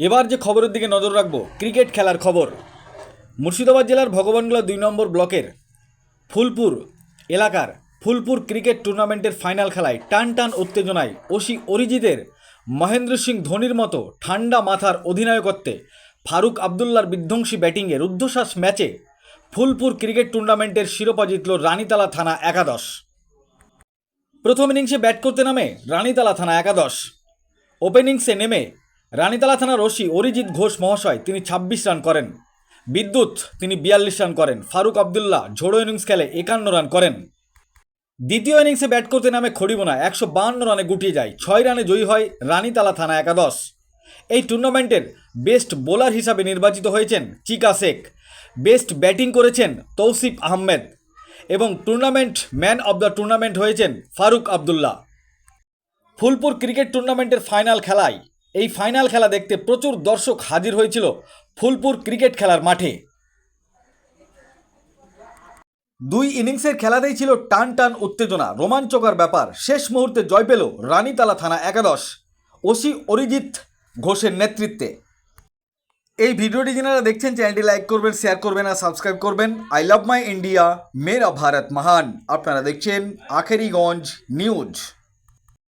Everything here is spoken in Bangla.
এবার যে খবরের দিকে নজর রাখব, ক্রিকেট খেলার খবর। মুর্শিদাবাদ জেলার ভগবানগোলা দুই নম্বর ব্লকের ফুলপুর এলাকার ফুলপুর ক্রিকেট টুর্নামেন্টের ফাইনাল খেলায় টান টান উত্তেজনায় ওসি অরিজিতের মহেন্দ্র সিং ধোনির মতো ঠান্ডা মাথার অধিনায়কত্বে ফারুক আবদুল্লার বিধ্বংসী ব্যাটিংয়ে রুদ্ধশ্বাস ম্যাচে ফুলপুর ক্রিকেট টুর্নামেন্টের শিরোপা জিতল রানীতলা থানা একাদশ। প্রথম ইনিংসে ব্যাট করতে নামে রানীতলা থানা একাদশ। ওপেনিংসে নেমে রানীতলা থানার ওসি অরিজিৎ ঘোষ মহাশয়, তিনি ছাব্বিশ রান করেন। বিদ্যুৎ, তিনি বিয়াল্লিশ রান করেন। ফারুক আবদুল্লাহ, ঝোড়ো ইনিংস খেলে একান্ন রান করেন। দ্বিতীয় ইনিংসে ব্যাট করতে নামে খড়িবোনা একশো বাহান্ন রানে গুটিয়ে যায়। ছয় রানে জয়ী হয় রানীতলা থানা একাদশ। এই টুর্নামেন্টের বেস্ট বোলার হিসাবে নির্বাচিত হয়েছেন চিকা শেখ। বেস্ট ব্যাটিং করেছেন তৌসিফ আহমেদ। এবং tournament man of the tournament হয়েছেন ফারুক আবদুল্লাহ। ফুলপুর ক্রিকেট টুর্নামেন্টের ফাইনাল খেলায় এই ফাইনাল খেলা দেখতে প্রচুর দর্শক হাজির হয়েছিল ফুলপুর ক্রিকেট খেলার মাঠে। দুই ইনিংসের খেলাতেই ছিল টান টান উত্তেজনা, রোমাঞ্চকর ব্যাপার। শেষ মুহূর্তে জয় পেল রানীতলা থানা একাদশ, ওসি অরিজিৎ ঘোষের নেতৃত্বে। এই ভিডিওটি যারা দেখছেন, চ্যানেলটি লাইক করবেন, শেয়ার করবেন আর সাবস্ক্রাইব করবেন। আই লাভ মাই ইন্ডিয়া মেরা ভারত মহান আপনারা দেখছেন আখেরিগঞ্জ নিউজ।